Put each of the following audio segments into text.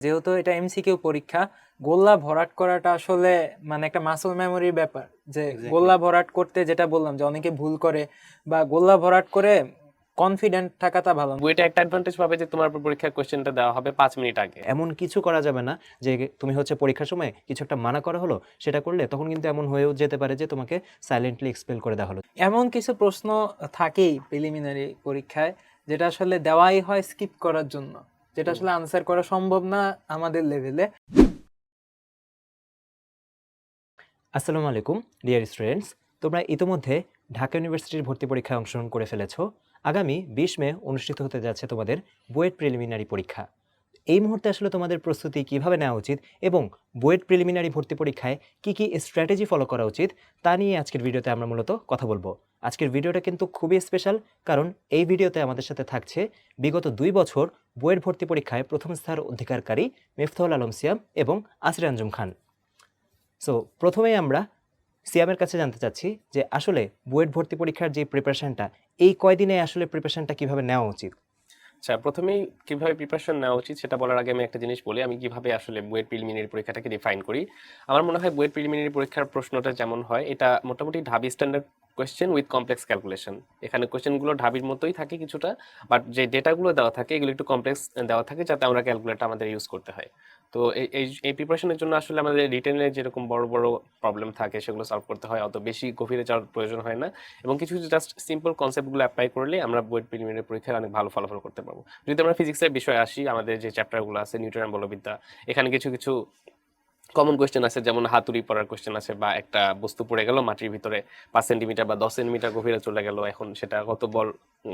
যেহেতু এটা এমসিকিউ পরীক্ষা গোল্লা ভরাট করাটা আসলে মানে একটা মাসল মেমোরির ব্যাপার। যে গোল্লা ভরাট করতে যেটা বললাম যে অনেকে ভুল করে বা গোল্লা ভরাট করে কনফিডেন্ট থাকাটা ভালো না। বইটা একটা অ্যাডভান্টেজ পাবে যে তোমার পরীক্ষার কোশ্চেনটা দেওয়া হবে পাঁচ মিনিট আগে। এমন কিছু করা যাবে না যে তুমি হচ্ছে পরীক্ষার সময় কিছু একটা মানা করা হলো সেটা করলে তখন কিন্তু এমন হয়েও যেতে পারে যে তোমাকে সাইলেন্টলি এক্সপেল করে দেওয়া হলো। এমন কিছু প্রশ্ন থাকেই প্রিলিমিনারি পরীক্ষায় যেটা আসলে দেওয়াই হয় স্কিপ করার জন্য। যেটা আসলে আনসার করা সম্ভব না আমাদের লেভেলে আসসালামু আলাইকুম ডিয়ার স্টুডেন্টস তোমরা ইতোমধ্যে ঢাকা ইউনিভার্সিটির ভর্তি পরীক্ষায় অংশগ্রহণ করে ফেলেছো। আগামী বিশ মে অনুষ্ঠিত হতে যাচ্ছে তোমাদের বুয়েট প্রিলিমিনারি পরীক্ষা। এই মুহূর্তে আসলে তোমাদের প্রস্তুতি কীভাবে নেওয়া উচিত এবং বুয়েট প্রিলিমিনারি ভর্তি পরীক্ষায় কি কি স্ট্র্যাটেজি ফলো করা উচিত তা নিয়ে আজকের ভিডিওতে আমরা মূলত কথা বলব। আজকের ভিডিওটা কিন্তু খুবই স্পেশাল কারণ এই ভিডিওতে আমাদের সাথে থাকছে বিগত দুই বছর বইয়ের ভর্তি পরীক্ষায় প্রথম স্থান অধিকারকারী মেফতাউল আলম সিয়াম এবং আসির আঞ্জুম খান। সো প্রথমেই আমরা সিয়ামের কাছে জানতে চাচ্ছি যে আসলে বুয়েট ভর্তি পরীক্ষার যে প্রিপারেশনটা এই কয়দিনে আসলে প্রিপারেশনটা কীভাবে নেওয়া উচিত? আচ্ছা প্রথমেই কীভাবে প্রিপারেশন নেওয়া উচিত সেটা বলার আগে আমি একটা জিনিস বলি। আমি কীভাবে আসলে বুয়েট প্রিলিমিনারি পরীক্ষাটাকে ডিফাইন করি? আমার মনে হয় বুয়েট প্রিলিমিনারি পরীক্ষার প্রশ্নটা যেমন হয়, এটা মোটামুটি Dhabi standard question with complex calculation এখানে কোয়েশ্চেনগুলো ঢাবির মতোই থাকে কিছুটা বাট যে ডেটাগুলো দেওয়া থাকে, এগুলো একটু কমপ্লেক্স দেওয়া থাকে যাতে আমরা ক্যালকুলেটার আমাদের ইউজ করতে হয়। তো এই এই প্রিপারেশনের জন্য আসলে আমাদের রিটেনে যেরকম বড় বড় প্রবলেম থাকে, সেগুলো সলভ করতে হয়। অত বেশি গভীরে যাওয়ার প্রয়োজন হয় না এবং কিছু কিছু জাস্ট সিম্পল কনসেপ্টগুলো অ্যাপ্লাই করলে আমরা বুয়েট প্রিলিমিনারি পরীক্ষায় অনেক ভালো ফলাফল করতে পারব। যদি আমরা ফিজিক্সের বিষয়ে আসি, আমাদের যে চ্যাপ্টারগুলো আছে নিউটন বলবিদ্যা এখানে কিছু কিছু কমন কোয়েশ্চেন আছে, যেমন হাতুড়ি পড়ার কোয়েশ্চেন আছে বা একটা বস্তু পড়ে গেল, মাটির ভিতরে পাঁচ সেন্টিমিটার বা দশ সেন্টিমিটার গভীরে চলে গেল, এখন সেটা কত বল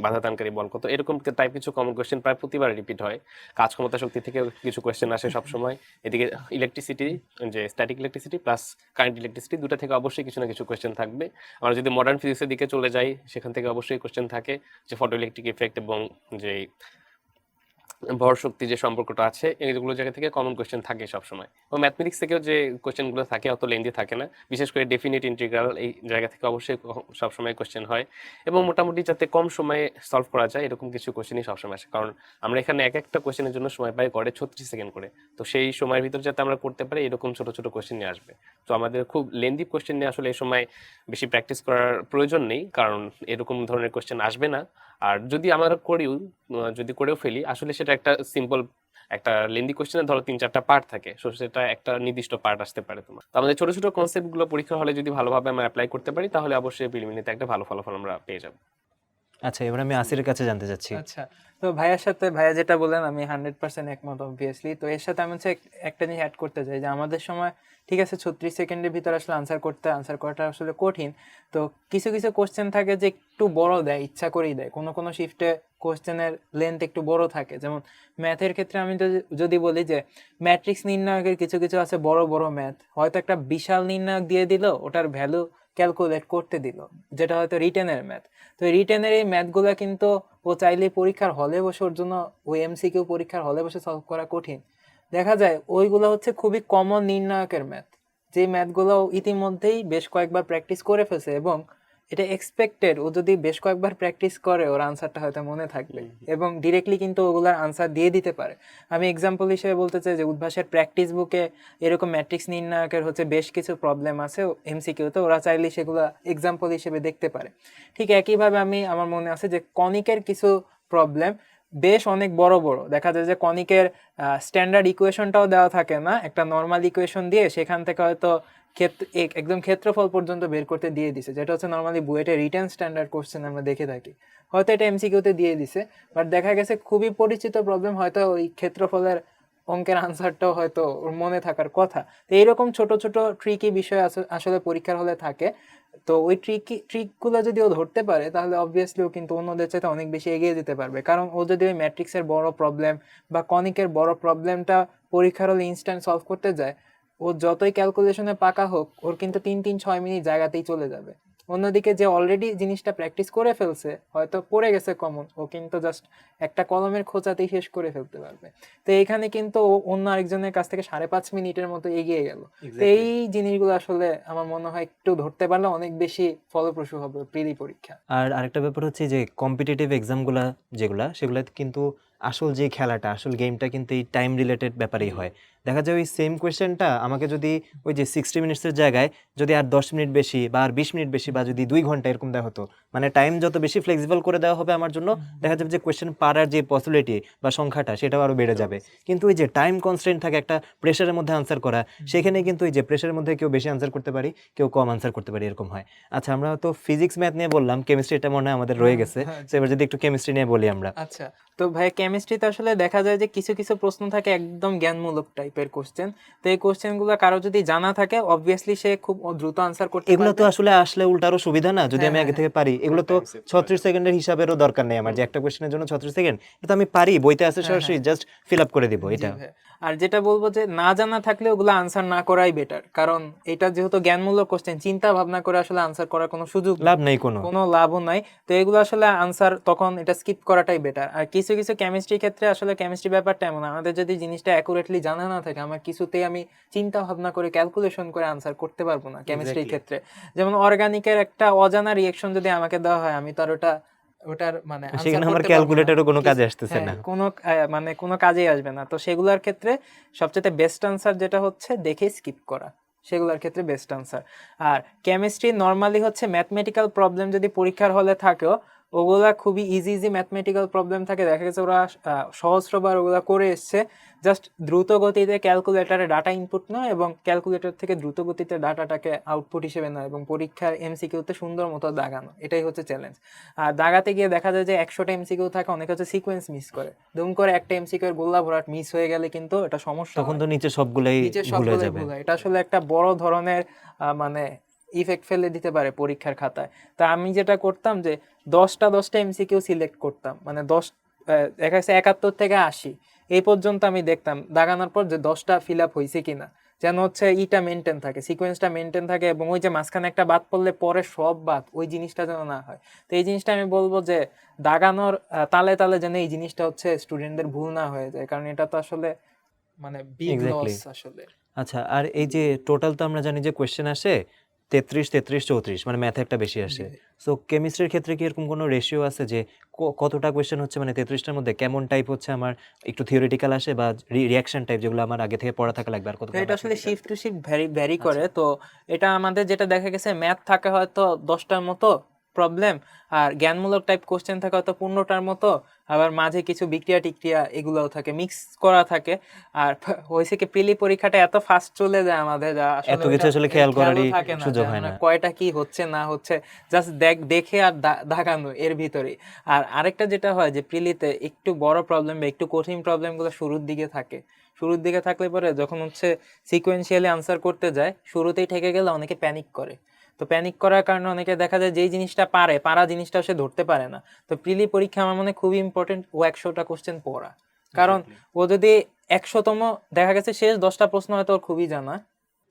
বাধাদানকারী বল কত, এরকম টাইপ কিছু কমন কোয়েশ্চেন প্রায় প্রতিবার রিপিট হয়। কাজ ক্ষমতা শক্তি থেকে কিছু কোয়েশ্চেন আসে সবসময়। এদিকে ইলেকট্রিসিটি যে static electricity plus current electricity দুটো থেকে অবশ্যই কিছু না কিছু কোয়েশ্চেন থাকবে। আমরা যদি মডার্ন ফিজিক্সের দিকে চলে যাই, সেখান থেকে অবশ্যই কোয়েশ্চেন থাকে যে ফটো ইলেকট্রিক ইফেক্ট এবং যে ভর শক্তি যে সম্পর্কটা আছে, এইগুলো জায়গা থেকে কমন কোয়েশ্চেন থাকে সবসময়। এবং ম্যাথমেটিক্স থেকেও যে কোয়েশ্চেনগুলো থাকে, অত লেন্দি থাকে না। বিশেষ করে ডেফিনিট ইন্টিগ্রাল এই জায়গা থেকে অবশ্যই সবসময় কোয়েশ্চেন হয়। এবং মোটামুটি যাতে কম সময়ে সলভ করা যায়, এরকম কিছু কোয়েশ্চেনই সবসময় আসে। কারণ আমরা এখানে এক একটা কোয়েশ্চেনের জন্য সময় পাই গড়ে ছত্রিশ সেকেন্ড করে। তো সেই সময়ের ভিতর যাতে আমরা করতে পারি, এরকম ছোট ছোট কোয়েশ্চেন নিয়ে আসবে। তো আমাদের খুব লেন্দি কোয়েশ্চেন নিয়ে আসলে এই সময় বেশি প্র্যাকটিস করার প্রয়োজন নেই। কারণ এরকম ধরনের কোয়েশ্চেন আসবে না। আর যদি আমরা করিও, যদি করেও ফেলি, আসলে সেটা একটা সিম্পল একটা লেন্দি কোশ্চেনে ধরো তিন চারটা পার্ট থাকে। সো সেটা একটা নির্দিষ্ট পার্ট আসতে পারে তোমার। তো আমাদের ছোট ছোট কনসেপ্টগুলো পরীক্ষা হলে যদি ভালোভাবে আমরা অ্যাপ্লাই করতে পারি, তাহলে অবশ্যই প্রিলিমিনারিতে একটা ভালো ফলাফল আমরা পেয়ে যাব। আচ্ছা এবার আমি আসিরের কাছে জানতে চাচ্ছি। আচ্ছা তো ভাইয়ার সাথে, ভাইয়া যেটা বললেন, আমি হান্ড্রেড পার্সেন্ট একমত অবভিয়াসলি তো এর সাথে আমি হচ্ছে একটা জিনিস অ্যাড করতে চাই যে, আমাদের সময়, ঠিক আছে, ছত্রিশ সেকেন্ডের ভিতর আসলে আনসার করতে আনসার করাটা আসলে কঠিন। তো কিছু কিছু কোশ্চেন থাকে যে, একটু বড় দেয়, ইচ্ছা করেই দেয়। কোনো কোনো শিফটে কোশ্চেনের লেন্থ একটু বড় থাকে। যেমন ম্যাথের ক্ষেত্রে আমি যদি বলি যে ম্যাট্রিক্স নির্ণায়কের কিছু কিছু আছে বড় বড় ম্যাথ হয়তো একটা বিশাল নির্ণায়ক দিয়ে দিল, ওটার ভ্যালু ক্যালকুলেট করতে দিল, যেটা হয়তো রিটেনের ম্যাথ তো রিটেনের এই ম্যাথগুলো কিন্তু ও চাইলে পরীক্ষার হলে বসে ওর জন্য ওই এমসিকিউ পরীক্ষার হলে বসে সলভ করা কঠিন। দেখা যায় ওইগুলো হচ্ছে খুবই কমন নির্ণায়কের ম্যাথ যে ম্যাথগুলো ইতিমধ্যেই বেশ কয়েকবার প্র্যাকটিস করে ফেলছে এবং এটা এক্সপেক্টেড ও যদি বেশ কয়েকবার প্র্যাকটিস করে ওর আনসারটা হয়তো মনে থাকবে। এবং ডিরেক্টলি কিন্তু ওগুলার আনসার দিয়ে দিতে পারে। আমি এক্সাম্পল হিসেবে বলতে চাই যে উদ্ভাসের প্র্যাকটিস বুকে এরকম ম্যাট্রিক্স নির্ণায়কের হচ্ছে বেশ কিছু প্রবলেম আছে এমসিকিউতে ওরা চাইলে সেগুলো এক্সাম্পল হিসেবে দেখতে পারে। ঠিক একইভাবে আমি আমার মনে আছে যে কনিকের কিছু প্রবলেম বেশ অনেক বড় বড়। দেখা যায় যে কনিকের স্ট্যান্ডার্ড ইকুয়েশনটাও দেওয়া থাকে না একটা নর্মাল ইকুয়েশন দিয়ে সেখান থেকে হয়তো ক্ষেত্র, এক- একদম ক্ষেত্রফল পর্যন্ত বের করতে দিয়ে দিছে, যেটা হচ্ছে নর্মালি বুয়েটে রিটার্ন স্ট্যান্ডার্ড কোশ্চেন আমরা দেখে থাকি। হয়তো এটা এমসিকিউতে দিয়ে দিছে বাট দেখা গেছে খুবই পরিচিত প্রবলেম হয়তো ওই ক্ষেত্রফলের অঙ্কের আনসারটাও হয়তো ওর মনে থাকার কথা। তো এইরকম ছোট ছোট ট্রিকি বিষয় আস- আসলে পরীক্ষার হলে থাকে। তো ওই ট্রিকি ট্রিকগুলো যদি ও ধরতে পারে, তাহলে অবভিয়াসলি ও কিন্তু অন্যদের চাইতে অনেক বেশি এগিয়ে যেতে পারবে। কারণ ও যদি ওই ম্যাট্রিক্সের বড় প্রবলেম বা কনিকের বড় প্রবলেমটা পরীক্ষার হলে ইনস্ট্যান্ট সলভ করতে যায় ও যতই ক্যালকুলেশনে পাকা হোক ওর কিন্তু তিন তিন ছয় মিনিট জায়গাতেই চলে যাবে। অন্যদিকে যে অলরেডি জিনিসটা প্র্যাকটিস করে ফেলছে হয়তো পড়ে গেছে কমন ও কিন্তু জাস্ট একটা কলমের খোঁচাতেই শেষ করে ফেলতে পারবে। তো এখানে কিন্তু ও অন্য আরেকজনের কাছ থেকে সাড়ে পাঁচ মিনিটের মতো এগিয়ে গেল। তো এই জিনিসগুলো আসলে আমার মনে হয় একটু ধরতে পারলে অনেক বেশি ফলপ্রসূ হবে প্রিলি পরীক্ষা। আর আরেকটা ব্যাপার হচ্ছে যে কম্পিটিটিভ এক্সামগুলা যেগুলা সেগুলা কিন্তু আসল যে খেলাটা আসল গেমটা কিন্তু এই টাইম রিলেটেড ব্যাপারেই হয়। দেখা যায় ওই সেম কোয়েশ্চেনটা আমাকে যদি ওই যে সিক্সটি মিনিটসের জায়গায় যদি আর দশ মিনিট বেশি বা আর বিশ মিনিট বেশি বা যদি দুই ঘণ্টা এরকম দেওয়া হতো মানে টাইম যত বেশি ফ্লেক্সিবল করে দেওয়া হবে আমার জন্য দেখা যাবে যে কোয়েশ্চেন পারার যে পসিবিলিটি বা সংখ্যাটা সেটাও আরও বেড়ে যাবে। কিন্তু ওই যে টাইম কনস্ট্রেন্ট থাকে একটা প্রেশারের মধ্যে আনসার করা সেখানে কিন্তু ওই যে প্রেশারের মধ্যে কেউ বেশি আনসার করতে পারি কেউ কম আনসার করতে পারি এরকম হয়। আচ্ছা আমরা তো ফিজিক্স ম্যাথ নিয়ে বললাম কেমিস্ট্রি এটা মনে হয় আমাদের রয়ে গেছে। হ্যাঁ, তো এবার যদি একটু কেমিস্ট্রি নিয়ে বলি আমরা। আচ্ছা তো ভাই কেমিস্ট্রিতে আসলে দেখা যায় যে কিছু কিছু প্রশ্ন থাকে একদম জ্ঞানমূলক টাইপের কোশ্চেন তো এই কোশ্চেনগুলো কারও যদি জানা থাকে অবভিয়াসলি সে খুব দ্রুত আনসার করতে এগুলো তো আসলে আসলে উল্টারও সুবিধা না যদি হ্যাঁ, আমি আগে হ্যাঁ, থেকে পারি। এগুলো তো time save করে। ছত্রিশ সেকেন্ডের হিসাবেরও দরকার নেই আমার যে একটা কোয়েশ্চেনের জন্য ছত্রিশ সেকেন্ড এটা তো আমি পারি বইতে আছে হ্যাঁ, সরাসরি হ্যাঁ। জাস্ট ফিল আপ করে দিব এটা। আর যেটা বলব যে না জানা থাকলে ওগুলো আনসার না করাই বেটার কারণ এটা যেহেতু জ্ঞানমূলক কোশ্চেন চিন্তা ভাবনা করে আসলে আনসার করার কোনো সুযোগ লাভ নেই কোনো। কোনো লাভও নাই। তো এগুলো আসলে আনসার তখন এটা স্কিপ করাটাই বেটার আর কিছু কিছু কেমিস্ট্রি ক্ষেত্রে আসলে কেমিস্ট্রি ব্যাপারটা এমন। আমাদের যদি জিনিসটা অ্যাকুরেটলি জানা না থাকে আমার কিছুতেই আমি চিন্তা ভাবনা করে ক্যালকুলেশন করে আনসার করতে পারব না কেমিস্ট্রির ক্ষেত্রে। যেমন অর্গানিকের একটা অজানা রিয়েকশন যদি আমাকে দেওয়া হয় আমি তো আর ওটা ওটার মানে সেখানে আমার ক্যালকুলেটরও কোনো কাজে আসতেছে হ্যাঁ, না। কোনো মানে কোনো কাজেই আসবে না। তো সেগুলোর ক্ষেত্রে সবচেয়ে বেস্ট আনসার যেটা হচ্ছে দেখে স্কিপ করা। সেগুলোর ক্ষেত্রে বেস্ট আনসার আর কেমিস্ট্রি নর্মালি হচ্ছে ম্যাথমেটিক্যাল প্রবলেম যদি পরীক্ষার হলে থাকেও ওগুলা খুবই ইজি ইজি ম্যাথমেটিক্যাল প্রবলেম থাকে। দেখা গেছে ওরা সহস্রবার ওগুলা করে এসছে। জাস্ট দ্রুত গতিতে ক্যালকুলেটারে ডাটা ইনপুট নয় এবং ক্যালকুলেটর থেকে দ্রুত গতিতে ডাটাটাকে আউটপুট হিসেবে নয় এবং পরীক্ষার এমসিকিউতে সুন্দর মতো দাগানো। এটাই হচ্ছে চ্যালেঞ্জ আর দাগাতে গিয়ে দেখা যায় যে একশোটা এমসিকিউ থাকে অনেকে হচ্ছে সিকোয়েন্স মিস করে। দুম করে একটা এমসিকিউ এর গোল্লা ভরাট মিস হয়ে গেলে কিন্তু এটা সমস্যা তখন তো নিচে সবগুলাই নিচে যাবে। এটা আসলে একটা বড় ধরনের আহ, মানে ইফেক্ট ফেলে দিতে পারে পরীক্ষার খাতায়। তা আমি যেটা করতাম যে দশটা দশটা এমসিকিউ সিলেক্ট করতাম। মানে দশ দেখা যাচ্ছে একাত্তর থেকে আশি। এই পর্যন্ত আমি দেখতাম। দাগানোর পর যে দশটা ফিল আপ হয়েছে কিনা। যেন হচ্ছে ইটা মেনটেন থাকে সিকোয়েন্সটা মেনটেন থাকে এবং ওই যে মাঝখানে একটা বাদ পড়লে পরে সব বাদ ওই জিনিসটা যেন না হয়। তো এই জিনিসটা আমি বলব যে দাগানোর তালে তালে যেন এই জিনিসটা হচ্ছে স্টুডেন্টদের ভুল না হয়ে যায়। কারণ এটা তো আসলে মানে বিগ. লস আসলে। আচ্ছা আর এই যে টোটাল তো আমরা জানি যে কোয়েশ্চেন আসে তেত্রিশ তেত্রিশ চৌত্রিশ মানে ম্যাথে একটা বেশি আসে। সো কেমিস্ট্রির ক্ষেত্রে কি এরকম কোনো রেশিও আছে যে কতটা কোয়েশ্চেন হচ্ছে? মানে তেত্রিশটার মধ্যে কেমন টাইপ হচ্ছে আমার? একটু থিওরিটিক্যাল আসে বা রিয়াকশন টাইপ যেগুলো আমার আগে থেকে পড়া থাকা লাগবে আর কত এটা আসলে shift to shift vary vary করে। তো এটা আমাদের যেটা দেখা গেছে ম্যাথ থাকে হয়তো দশটার মতো প্রবলেম আর জ্ঞানমূলক টাইপ কোশ্চেন থাকে হয়তো পূর্ণটার মতো আবার মাঝে কিছু বিক্রিয়া টিক্রিয়া এগুলোও থাকে মিক্স করা থাকে আর হয়েছে কি প্রিলি পরীক্ষাটা এত ফাস্ট চলে যায় আমাদের যা আসলে এত কিছু আসলে খেয়াল করারই সুযোগ হয় না। কয়টা কি হচ্ছে না হচ্ছে জাস্ট দেখ দেখে আর দাগানো এর ভিতরে আর আরেকটা যেটা হয় যে প্রিলিতে একটু বড় প্রবলেম বা একটু কঠিন প্রবলেমগুলো শুরুর দিকে থাকে। শুরুর দিকে থাকলে পরে যখন হচ্ছে সিকোয়েন্সিয়ালি আনসার করতে যায় শুরুতেই ঠেকে গেলে অনেকে প্যানিক করে। তো প্যানিক করার কারণে অনেকে দেখা যায় যেই জিনিসটা পারে পারা জিনিসটা সে ধরতে পারে না। তো প্রিলি পরীক্ষা আমার মনে খুবই ইম্পর্টেন্ট ও একশোটা কোশ্চেন পড়া। কারণ ও যদি একশোতম দেখা গেছে শেষ দশটা প্রশ্ন হয়তো ওর খুবই জানা।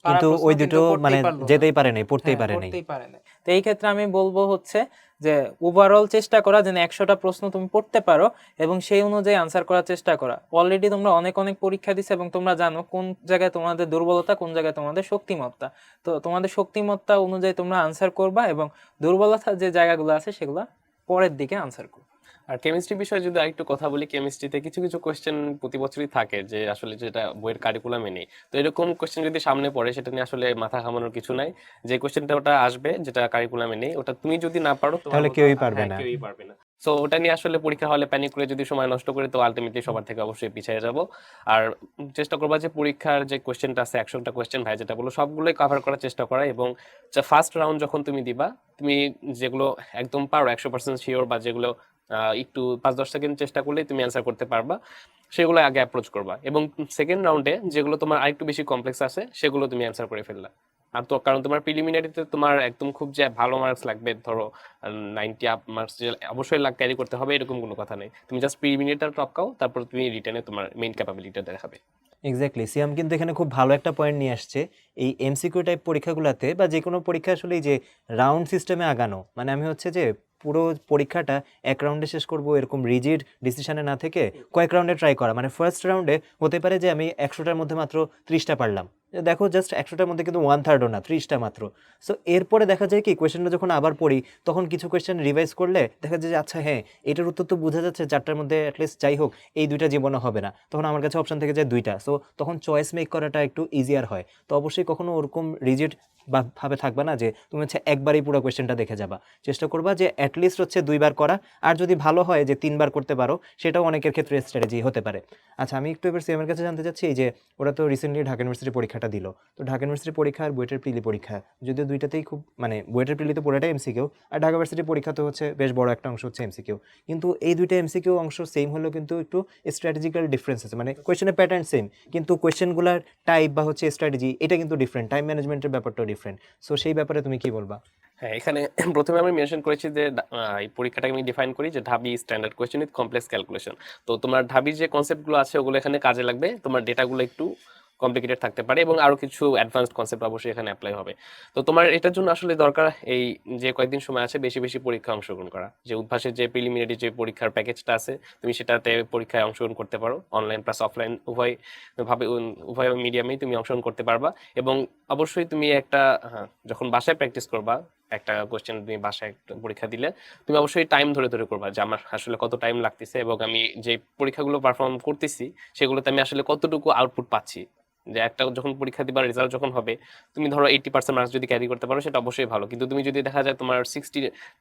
কিন্তু ওই দুটো মানে যেতেই পারে নাই পড়তেই হ্যাঁ, পারে নাই। পড়তেই পারে না তো এই ক্ষেত্রে আমি বলব হচ্ছে যে ওভারঅল চেষ্টা করা যেন একশোটা প্রশ্ন তুমি পড়তে পারো এবং সেই অনুযায়ী আনসার করার চেষ্টা করা। অলরেডি তোমরা অনেক অনেক পরীক্ষা দিছো এবং তোমরা জানো কোন জায়গায় তোমাদের দুর্বলতা কোন জায়গায় তোমাদের শক্তিমত্তা। তো তোমাদের শক্তিমত্তা অনুযায়ী তোমরা আনসার করবা এবং দুর্বলতা যে জায়গাগুলো আছে সেগুলো পরের দিকে আনসার করবা। আর কেমিস্ট্রি বিষয়ে যদি আরেকটু কথা বলি কেমিস্ট্রিতে কিছু কিছু কোশ্চেন প্রতি বছরই থাকে যে আসলে যেটা বইয়ের কারিকুলামে নেই। তো এরকম কোশ্চেন যদি সামনে পড়ে সেটা নিয়ে আসলে মাথা ঘামানোর কিছু নাই। যে কোশ্চেনটা ওটা আসবে যেটা কারিকুলামে নেই ওটা তুমি যদি না পারো তাহলে কেউই পারবে হ্যাঁ, না। কেউই পারবে না। সো ওটা নিয়ে আসলে পরীক্ষা হলে প্যানিক করে যদি সময় নষ্ট করে তো আলটিমেটলি সবার থেকে অবশ্যই পিছিয়ে যাব। আর চেষ্টা করবা যে পরীক্ষার যে কোশ্চেনটা আছে একশোটা কোশ্চেন ভাই যেটা বলো সবগুলোই কভার করার চেষ্টা করা এবং ফার্স্ট রাউন্ড যখন তুমি দিবা তুমি যেগুলো একদম পারো একশো পার্সেন্ট শিওর বা যেগুলো একটু পাঁচ, দশ সেকেন্ড চেষ্টা করলেই তুমি অ্যান্সার করতে পারবা। সেগুলো আগে অ্যাপ্রোচ করবা এবং সেকেন্ড রাউন্ডে যেগুলো তোমার আরেকটু বেশি কমপ্লেক্স আছে, সেগুলো তুমি অ্যান্সার করে ফেললা। আর তো কারণ তোমার প্রিলিমিনারিতে তোমার একদম খুব যে ভালো মার্কস লাগবে, ধরো নাইনটি আপ মার্কস যে অবশ্যই লাগ ক্যারি করতে হবে, এরকম কোনো কথা নেই। তুমি জাস্ট প্রিলিমিনারিটা টপকাও তারপর তুমি রিটার্নে তোমার মেইন ক্যাপাবিলিটিটা দেখাবে। এক্স্যাক্টলি সিয়াম কিন্তু এখানে খুব ভালো একটা পয়েন্ট নিয়ে আসছে। এই এমসিকিউ টাইপ পরীক্ষাগুলোতে বা যে কোনো পরীক্ষা আসলে যে রাউন্ড সিস্টেমে আগানো মানে আমি হচ্ছে যে পুরো পরীক্ষাটা এক রাউন্ডে শেষ করব, এরকম রিজিড ডিসিশনে না থেকে কয়েক রাউন্ডে ট্রাই করা। মানে ফার্স্ট রাউন্ডে হতে পারে যে আমি একশোটার মধ্যে মাত্র ত্রিশটা পারলাম। দেখো জাস্ট একশোটার মধ্যে কিন্তু ওয়ান থার্ডও না, ত্রিশটা মাত্র। সো এরপরে দেখা যায় কি কোয়েশ্চেনটা যখন আবার পড়ি, তখন কিছু কোয়েশ্চেন রিভাইজ করলে দেখা যায় যে আচ্ছা হ্যাঁ এটার উত্তর তো বোঝা যাচ্ছে, চারটার মধ্যে অ্যাটলিস্ট যাই হোক, এই দুইটা জীবনে হবে না। তখন আমার কাছে অপশন থেকে যায় দুইটা। সো তখন চয়েস মেক করাটা একটু ইজিয়ার হয়। তো অবশ্যই কখনো ওরকম রিজিট ভাবে থাকবে না যে, তুমি হচ্ছে একবারই পুরো কোয়েশ্চেনটা দেখে যাবা। চেষ্টা করবা যে অ্যাটলিস্ট হচ্ছে দুইবার করা। আর যদি ভালো হয় যে তিনবার করতে পারো, সেটাও অনেকের ক্ষেত্রে স্ট্র্যাটেজি হতে পারে। আচ্ছা আমি একটু এবার সিএমের কাছে জানতে চাচ্ছি যে ওরা তো রিসেন্টলি ঢাকা ইউনিভার্সিটি পরীক্ষাটা দিল। তো ঢাকা ইউনিভার্সিটি পরীক্ষা আর বুয়েটের প্রিলি পরীক্ষা, যদিও দুইটাতেই খুব মানে বুয়েটের প্রিলি তো পুরোটাই এমসিকিউ আর ঢাকা ইউনিভার্সিটির পরীক্ষা তো হচ্ছে বেশ বড় একটা অংশ হচ্ছে এমসিকিউ কিন্তু এই দুইটা এমসি এমসিকিউ অংশ সেম হলেও কিন্তু একটু স্ট্র্যাটেজিক্যাল ডিফারেন্স আছে। মানে কোয়েশ্চেনের প্যাটার্ন সেম কিন্তু কোয়েশ্চেনগুলোর টাইপ বা হচ্ছে স্ট্র্যাটেজি এটা কিন্তু ডিফারেন্ট টাইম ম্যানেজমেন্টের ব্যাপারটাও ডিফারেন্ট সো সেই ব্যাপারে তুমি কি বলবা? হ্যাঁ এখানে প্রথমে আমি মেনশন করেছি যে এই পরীক্ষাটাকে আমি ডিফাইন করি যে Dhabi standard question with complex calculation তো তোমার ঢাবির যে কনসেপ্টগুলো আছে ওগুলো এখানে কাজে লাগবে। তোমার ডেটাগুলো একটু কমপ্লিকেটেড থাকতে পারে এবং আরও কিছু অ্যাডভান্সড কনসেপ্ট অবশ্যই এখানে অ্যাপ্লাই হবে। তো তোমার এটার জন্য আসলে দরকার এই যে কয়েকদিন সময় আছে বেশি বেশি পরীক্ষা অংশগ্রহণ করা। যে উদ্ভাসের যে প্রিলিমিনারি যে পরীক্ষার প্যাকেজটা আছে তুমি সেটাতে পরীক্ষায় অংশগ্রহণ করতে পারো। অনলাইন প্লাস অফলাইন উভয় ভাবে উভয় মিডিয়ামেই তুমি অংশগ্রহণ করতে পারবা। এবং অবশ্যই তুমি একটা হ্যাঁ, যখন বাসায় প্র্যাকটিস করবা একটা কোশ্চেন তুমি বাসায় একটা পরীক্ষা দিলে, তুমি অবশ্যই টাইম ধরে ধরে করবা যে আমার আসলে কত টাইম লাগতেছে এবং আমি যে পরীক্ষাগুলো পারফর্ম করতেছি, সেগুলোতে আমি আসলে কতটুকু আউটপুট পাচ্ছি। যে একটা যখন পরীক্ষা দিবার রেজাল্ট যখন হবে, তুমি ধরো এইটি পার্সেন্ট মার্কস যদি ক্যারি করতে পারো, সেটা অবশ্যই ভালো। কিন্তু তুমি যদি দেখা যায় তোমার সিক্সটি